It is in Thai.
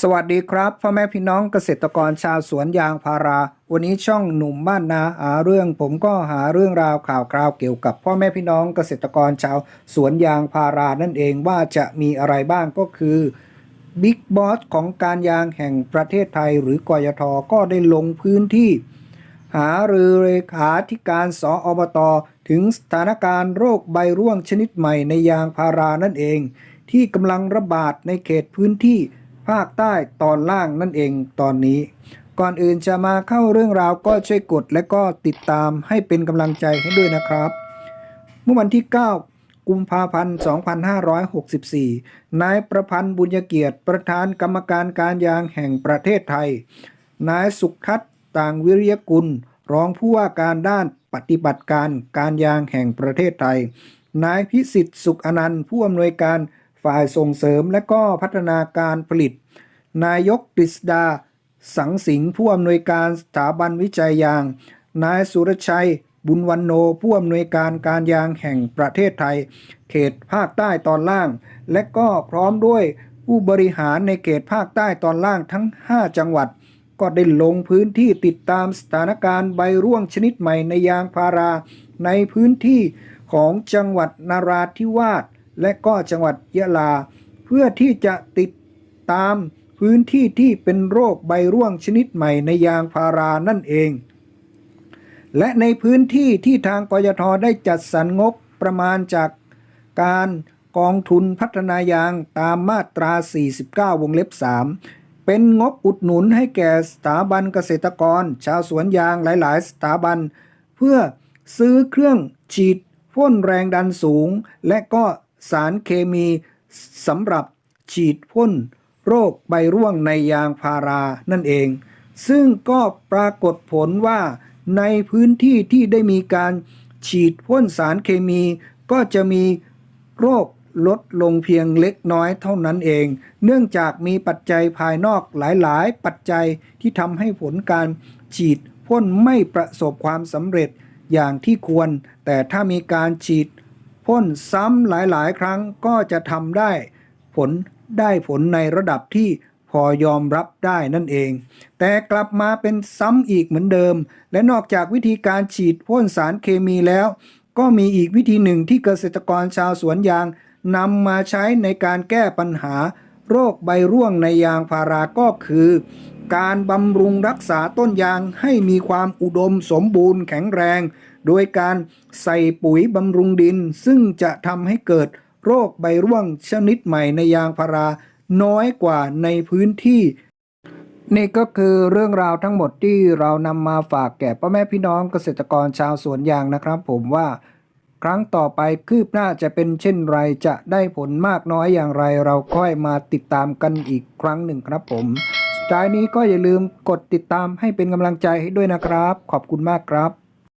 สวัสดีครับพ่อแม่พี่น้องเกษตรกรชาวสวนยางพารา วันนี้ช่องหนุ่มบ้านนาหาเรื่องผมก็หาเรื่องราวข่าวคราวเกี่ยวกับพ่อแม่พี่น้องเกษตรกรชาวสวนยางพารานั่นเองว่าจะมีอะไรบ้างก็คือบิ๊กบอสของการยางแห่งประเทศไทยหรือกยทก็ได้ลงพื้นที่ หารือเลขาธิการสออบตถึงสถานการณ์โรคใบร่วงชนิดใหม่ในยางพารานั่นเอง ที่กำลังระบาดในเขตพื้นที่ ภาคใต้ตอนล่างนั่นเองตอนนี้ ก่อนอื่นจะมาเข้าเรื่องราวก็ช่วยกดและก็ติดตามให้เป็นกำลังใจให้ด้วยนะครับ เมื่อวันที่ 9กุมภาพันธ์ 2564 นายประพันธ์บุญเกียรติ ประธานกรรมการการยางแห่งประเทศไทย นายสุขทัศน์ต่างวิริยกุล รองผู้ว่าการด้านปฏิบัติการการยางแห่งประเทศไทย นายพิสิทธิ์สุขอนันต์ผู้อำนวยการ ฝ่ายส่งเสริมและก็พัฒนาการผลิต นายกกฤษดา สังสิงผู้อำนวยการสถาบันวิจัยยาง นายสุรชัย บุญวันโนผู้อำนวยการการยางแห่งประเทศไทย เขตภาคใต้ตอนล่าง และก็พร้อมด้วยผู้บริหารในเขตภาคใต้ตอนล่างทั้ง 5 จังหวัด ก็ได้ลงพื้นที่ติดตามสถานการณ์ใบร่วงชนิดใหม่ในยางพารา ในพื้นที่ของจังหวัดนาราธิวาส และก็จังหวัดยะลา เพื่อที่จะติดตามพื้นที่ที่เป็นโรคใบร่วงชนิดใหม่ในยางพารานั่นเอง และในพื้นที่ที่ทางกยทได้จัดสรรงบประมาณจากการกองทุนพัฒนายางตามมาตรา 49 วงเล็บ 3 เป็นงบอุดหนุนให้แก่สถาบันเกษตรกร ชาวสวนยางหลายๆ สถาบัน เพื่อซื้อเครื่องฉีดพ่นแรงดันสูง และก็ สารเคมีสำหรับฉีดพ่นโรคใบร่วงในยางพารานั่นเอง ซึ่งก็ปรากฏผลว่าในพื้นที่ที่ได้มีการฉีดพ่นสารเคมี ก็จะมีโรคลดลงเพียงเล็กน้อยเท่านั้นเอง เนื่องจากมีปัจจัยภายนอกหลาย ๆ ปัจจัยที่ทำให้ผลการฉีดพ่นไม่ประสบความสำเร็จอย่างที่ควร แต่ถ้ามีการฉีด พ่นซ้ำหลายๆ ครั้งก็จะทำได้ผลได้ผลในระดับที่พอยอมรับได้นั่นเอง แต่กลับมาเป็นซ้ำอีกเหมือนเดิม และนอกจากวิธีการฉีดพ่นสารเคมีแล้ว ก็มีอีกวิธีหนึ่งที่เกษตรกรชาวสวนยางนำมาใช้ในการแก้ปัญหา โรคใบร่วงในยางพาราก็คือ การบำรุงรักษาต้นยางให้มีความอุดมสมบูรณ์แข็งแรง โดยการใส่ปุ๋ยบำรุงดิน ซึ่งจะทำให้เกิดโรคใบร่วงชนิดใหม่ในยางพาราน้อยกว่าในพื้นที่ นี่ก็คือเรื่องราวทั้งหมดที่เรานำมาฝากแก่พ่อแม่พี่น้องเกษตรกรชาวสวนยางนะครับ ผมว่าครั้งต่อไปคืบหน้าจะเป็นเช่นไรจะได้ผลมากน้อยอย่างไร เราค่อยมาติดตามกันอีกครั้งหนึ่งครับผมสุดท้ายนี้ก็อย่าลืมกดติดตามให้เป็นกำลังใจให้ด้วยนะครับ ขอบคุณมากครับ